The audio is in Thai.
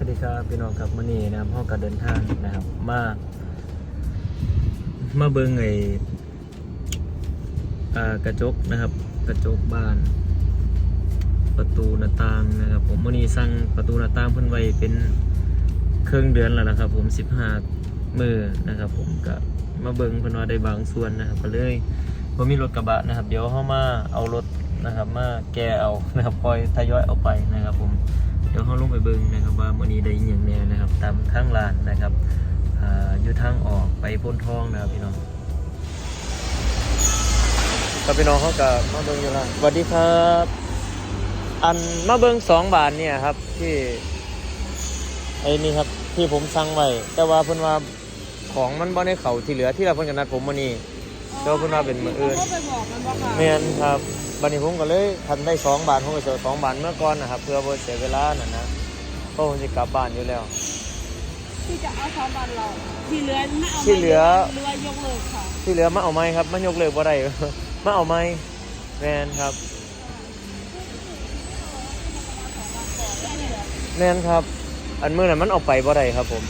วัสดีครับพี่น้องครับมื่อนี้นะครับห้อการเดินทางนะครับ มามาเบิ้งไอ้กระจกนะครับ กระจกบ้าน ประตูหน้าต่างนะครับ ผมมื่อนี้สั่งประตูหน้าต่างเพิ่นไว้เป็นเครื่องเดือนแล้วนะครับ ผมสิบห้ามือนะครับ ผมก็มาเบิ้งเพิ่นว่าได้บางส่วนนะครับ ก็เลยว่ามีรถกระบะนะครับ เดี๋ยวเข้ามาเอารถนะครับ มาแกเอานะครับคอยทยอยเอาไปนะครับ ผม เดี๋ยวเขาลงไปเบิ่งนะครับว่ามื้อนี้ได้อิหยังแน่นะครับ ตามทางลานนะครับอ่าอยู่ทางออกไปพ้นทองนะครับพี่น้องครับพี่น้องเขากับมาเบิ่งอยู่ล่างสวัสดีครับ อันมาเบิ่งสองบาทเนี่ยครับที่ไอ้นี่ครับที่ผมสั่งไว้แต่ว่าเพิ่นว่าของมันบ่ได้เข้าที่เหลือที่เราเพิ่นก็นัดผมมื้อนี้เดี๋ยวเพิ่นว่าเป็นมื้ออื่นเขาไปบอกมันว่าค่ะแม่นครับ บัดนี้ผมก็เลยทันได้สองบาทผมก็เสียสองบาทเมื่อก่อนนะครับเพื่อบ่เสียเวลาน่ะนะเพราะผมจะกลับบ้านอยู่แล้ว ที่จะเอาสองบันเราที่เหลือไม่เอาที่เหลือเหลือยกเลิกค่ะที่เหลือมาเอาไม้ครับมันยกเลิกบ่ได้ มาเอาไม้แมนครับ แมนครับ อันมือนั้นมันเอาไปบ่ได้ครับผม